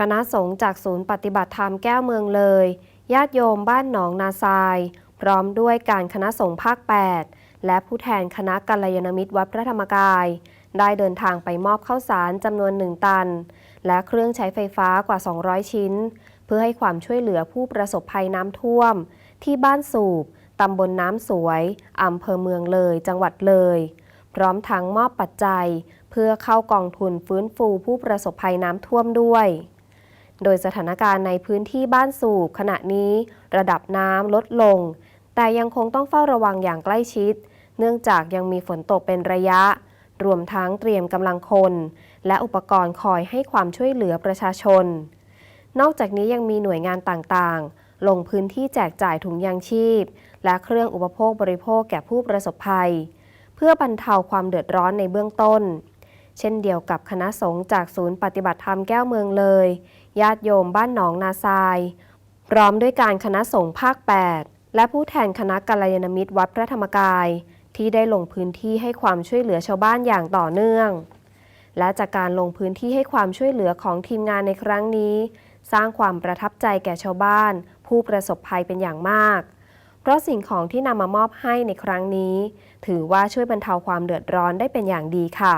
คณะสงฆ์จากศูนย์ปฏิบัติธรรมแก้วเมืองเลย ญาติโยมบ้านหนองนาทราย พร้อมด้วยการคณะสงฆ์ภาค 8 และผู้แทนคณะกัลยาณมิตรวัดพระธรรมกาย ได้เดินทางไปมอบข้าวสารจำนวนหนึ่งตัน และเครื่องใช้ไฟฟ้ากว่า 200 ชิ้น เพื่อให้ความช่วยเหลือผู้ประสบภัยน้ำท่วม ที่บ้านสูบตำบลน้ำสวยอำเภอเมืองเลย จังหวัดเลย พร้อมทั้งมอบปัจจัย เพื่อเข้ากองทุนฟื้นฟูผู้ประสบภัยน้ำท่วมด้วย โดยสถานการณ์ในพื้นที่บ้านสูบขณะนี้ ระดับน้ำลดลง แต่ยังคงต้องเฝ้าระวังอย่างใกล้ชิด เนื่องจากยังมีฝนตกเป็นระยะ รวมทั้งเตรียมกำลังคน และอุปกรณ์คอยให้ความช่วยเหลือประชาชน นอกจากนี้ยังมีหน่วยงานต่างๆ ลงพื้นที่แจกจ่ายถุงยางชีพ และเครื่องอุปโภคบริโภคแก่ผู้ประสบภัย เพื่อบรรเทาความเดือดร้อนในเบื้องต้น เช่นเดียวกับคณะสงฆ์จากศูนย์ปฏิบัติธรรมแก้วเมืองเลย ญาติโยมบ้านหนองนาทราย พร้อมด้วยการคณะสงฆ์ภาค 8 และผู้แทนคณะกัลยาณมิตรวัดพระธรรมกาย ที่ได้ลงพื้นที่ให้ความช่วยเหลือชาวบ้านอย่างต่อเนื่อง และจากการลงพื้นที่ให้ความช่วยเหลือของทีมงานในครั้งนี้ สร้างความประทับใจแก่ชาวบ้าน ผู้ประสบภัยเป็นอย่างมากเพราะสิ่งของที่นำมามอบให้ในครั้งนี้ ถือว่าช่วยบรรเทาความเดือดร้อนได้เป็นอย่างดีค่ะ